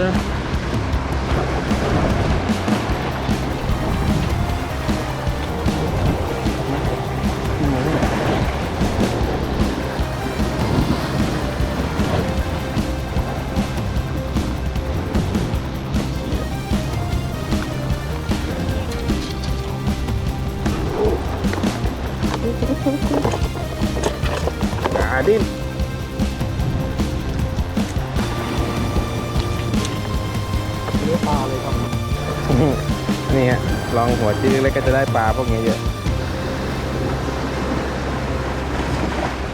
ปึ๊ นี่ฮะลองหัวจิ้เล็กๆก็จะได้ปลาพวกนี้เยอะ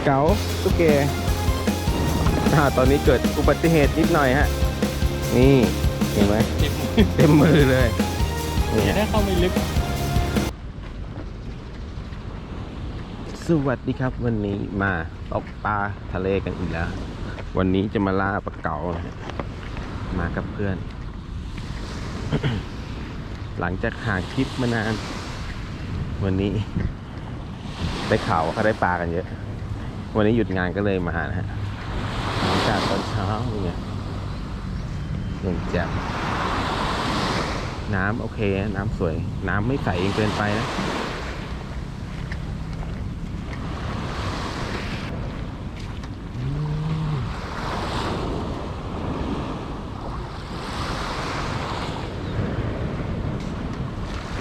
เก๋าตุ๊กแกอ่าตอนนี้เกิดอุบัติเหตุนิดหน่อยฮะ นี่เห็นไหมเจ็บเต็มมือเลยนี่จะฮะได้เข้าไม่ลึก สวัสดีครับวันนี้มาตกปลาทะเลกันอีกแล้ว วันนี้จะมาล่าปลาเก๋านะฮะมากับเพื่อน หลังจากห่างคลิปมานาน วันนี้ ได้ข่าวว่าเขาได้ปลากันเยอะ วันนี้หยุดงานก็เลยมานะฮะหลังจากตอนเช้าเป็นไงยังแจ่มน้ำโอเคนะน้ำสวย น้ำไม่ใสเองเกินไปนะ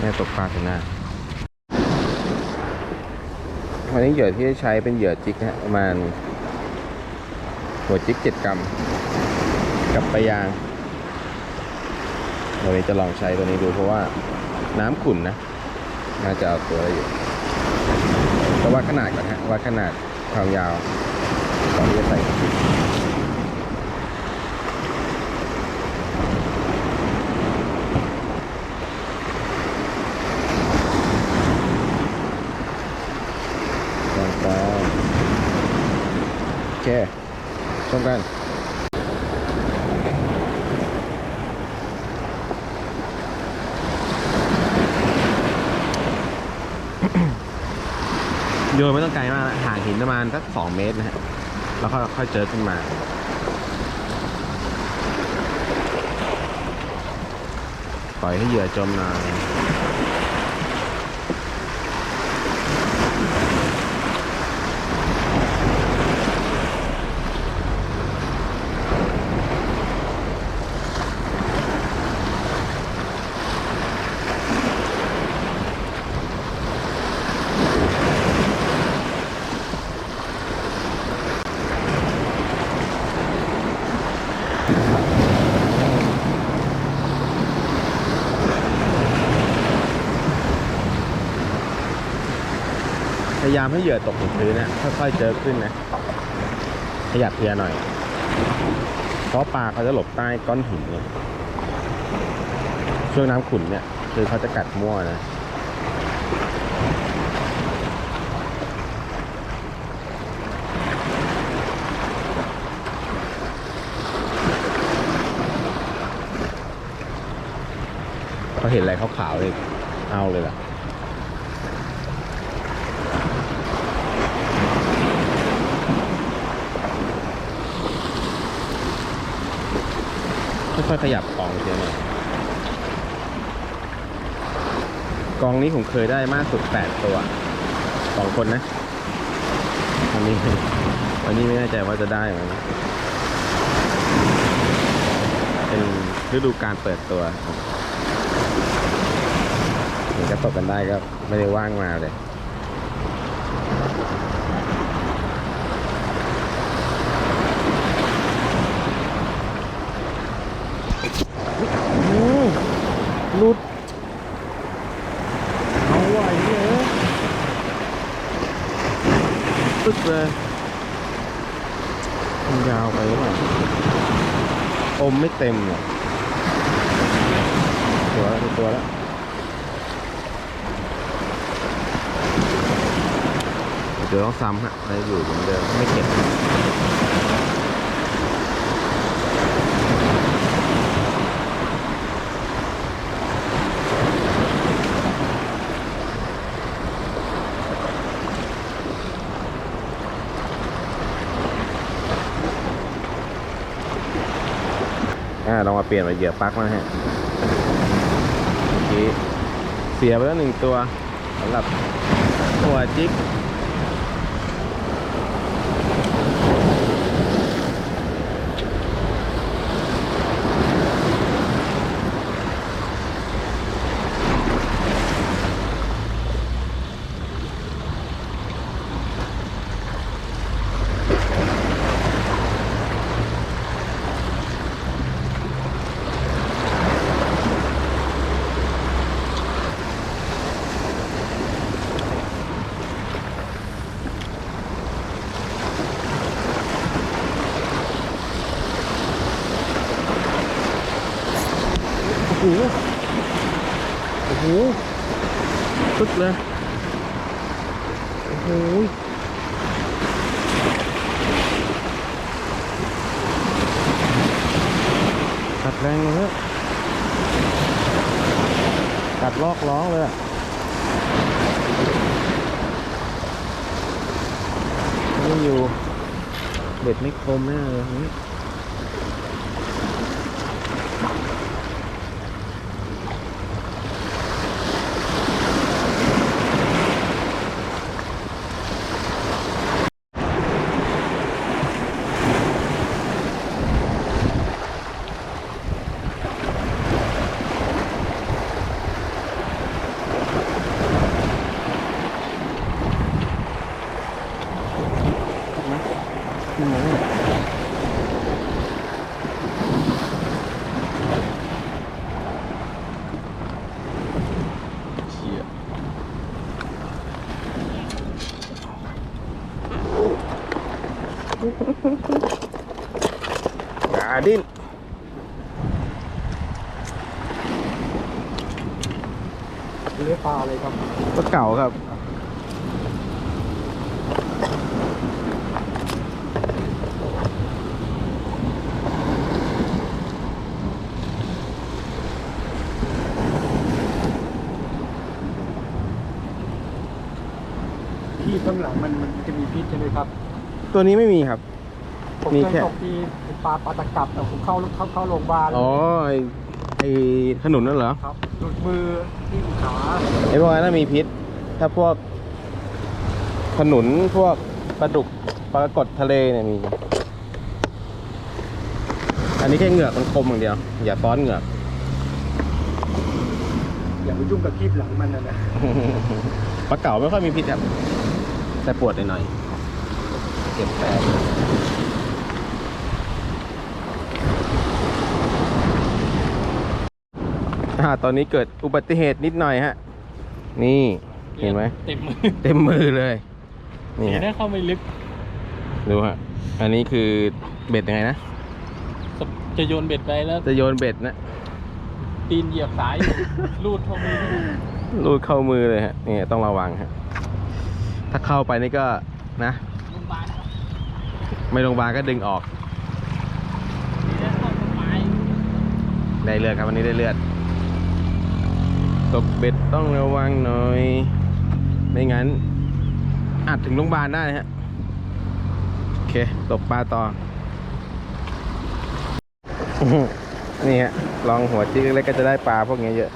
แม่ตกปลาถึงหน้าวันนี้เหยื่อที่ใช้เป็นเหยื่อจิกนะฮะประมาณหัวจิกเจ็ดกรัมกับปลายางวันนี้จะลองใช้ตัวนี้ดูเพราะว่าน้ำขุ่นนะ น่าจะเอาตัวได้อยู่ก็วัดขนาดก่อนฮะวัดขนาดความยาวก่อนที่จะใส่จิกลองไปโอ เค ชมกันโยนไม่ต้องไกลมากนะห่างหินประมาณสักสองเมตรนะฮะ แล้วค่อยค่อยเจอขึ้นมาปล่อยให้เหยื่อจมนา พยายามให้เหยื่อตกถึงพื้นนะค่อยๆเจอขึ้นนะขยับเพียหน่อย เพราะปลาเขาจะหลบใต้ก้อนหินเนี่ยช่วงน้ำขุ่นเนี่ย คือเขาจะกัดมั่วนะ เขาเห็นอะไรขาวๆเลยเอาเลยล่ะค่อยๆขยับกองเทียหน่อยกองนี้ผมเคยได้มากสุดแปดตัวสองคนนะวันนี้วันนี้ไม่แน่ใจว่าจะได้ไหมนะเป็นฤดูการเปิดตัว ตกกันได้ก็ไม่ได้ว่างมาเลยรุดเอาไหวเลยปึ๊กเลยมันยาวไปหรือเปล่าอมไม่เต็มเนี่ยตัวแล้วตัวแล้ว เดี๋ยวต้องซ้ำฮะอะไรอยู่เหมือนเดิมไม่เก็บอ่าลองมาเปลี่ยนมาเหยื่อปลั๊กมาฮะเมื่อกี้เสียไปแล้วหนึ่งตัวสำหรับหัวจิก หโอ้โหปึ๊กเลย โอ้โหกัดแรงเลยกัดลอกร้องเลยอะไม่อยู่ เบ็ดไม่คมแน่เลยอันนี้ เชี่ย อย่าดิ้นเลี้ยปลาเลยครับก็เก่าครับที่ข้างหลังมันมันจะมีพิษใช่ไหมครับ ตัวนี้ไม่มีครับ ผมมีเคแค่ ยตกที่ปลาปลาตะกับแต่ผมเข้าเข้าเข้าโรงพยาบาลอ๋อไอไอขนุนนั่นเหรอ ครับหลุดมือที่ขาไอพวกนั้นนะมีพิษ ถ้าพวกขนุนพวกปลาดุกปลากดทะเลเนี่ยมี อันนี้แค่เหงือกมันคมอย่างเดียว อย่าซ้อนเหงือก อย่าไปยุ่งกับคลิปหลังมันนะนะปลาเก๋าไม่ค่อยมีพิษครับ แต่ปวดหน่อยๆเก็บแผล อ่าตอนนี้เกิดอุบัติเหตุนิดหน่อยฮะ นี่เห็นไหมเต็มมือเต็มมือเลย นี่เห็นฮะได้เข้าไม่ลึก ดูฮะ อันนี้คือเบ็ดยังไงนะ จะโยนเบ็ดไปแล้ว จะโยนเบ็ดนะ ตีนเหยียบสายอยู่ลูดเข้ามือลูดเข้ามือเลยฮะ นี่ต้องระวังฮะ ถ้าเข้าไปนี่ก็นะโรงพยาบาลครับไม่โรงพยาบาลก็ดึงออกดีแล้วเข้าต้นไม้ได้เลือดครับวันนี้ได้เลือด ตกเบ็ดต้องระวังหน่อย ไม่งั้น อาจถึงโรงพยาบาลได้ฮะ โอเค ตกปลาต่อ นี่ฮะ ลองหัวจิกเล็กๆก็จะได้ปลาพวกนี้เยอะ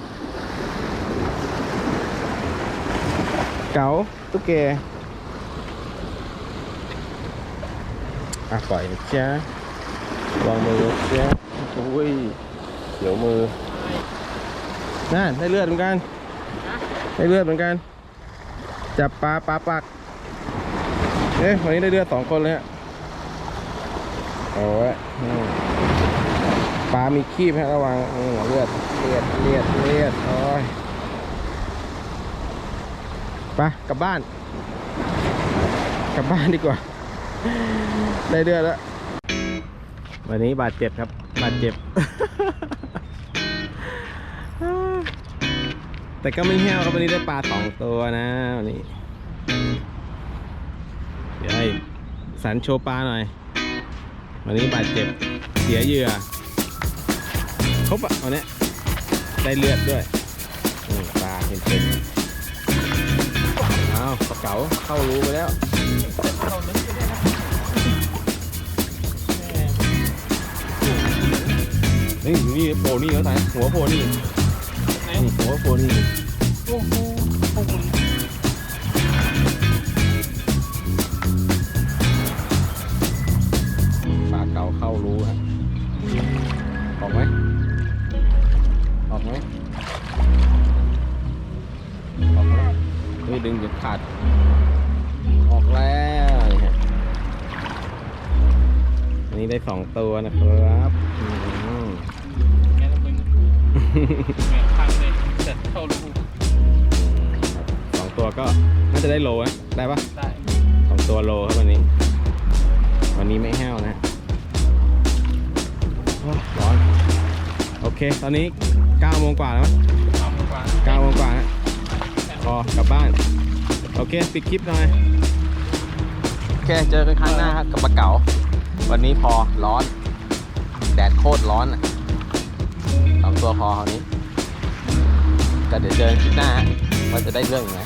เก๋าตุ๊กแกอะปล่อยนะจ๊ะวางมือนะจ๊ะโอ้ยเดี๋ยวมือ นั่นได้เลือดเหมือนกัน ได้เลือดเหมือนกัน จับปลาปลาปัก เอ๊ะวันนี้ได้เลือดสองคนเลยฮะโอ้ยปลามีขี้ฮะระวังเลือดเลือดเลือดเลือดโอ้ยไปกลับบ้าน กลับบ้านดีกว่า ได้เลือดแล้ว วันนี้บาดเจ็บครับ บาดเจ็บ แต่ก็ไม่เหี้ยวครับวันนี้ได้ปลาสองตัวนะวันนี้เดี๋ยวให้สันโชว์ปลาหน่อย วันนี้บาดเจ็บเสียเหยื่อครบอะวันนี้ได้เลือดด้วยปลาเห็นเป็นอ้าวปลาเก๋าเข้ารูไปแล้วนี่นี่โผล่นี่แล้วไหนหัวโผล่นี่ นี่หัวโผล่นี่โอ้โหโอ้โหปลาเก๋าเข้ารู้ฮะออกไหมออกไหมออกไหมเฮ้ยดึงเดี๋ยวขาด ออกแล้วนี่ฮะอันนี้ได้สองตัวนะครับอืมแม่ต้องเป็นแม่พัง เลยเสร็จเข้ารูสองตัวก็น่าจะได้โลนะได้ปะได้สองตัวโลครับวันนี้ วันนี้ไม่แห้วนะร้อนโอเค ตอนนี้9โมงกว่าแล้วมั้ยเอามากว่า9โมงกว่าฮะพอกลับบ้าน โอเค ปิดคลิปหน่อย โอเค เจอกันครั้งหน้าครับกับปลาเก๋า วันนี้พอร้อน แดดโคตรร้อนอะสองตัวพอคราวนี้ ก็เดี๋ยวเจอคลิปหน้าว่าจะได้เรื่องยังไง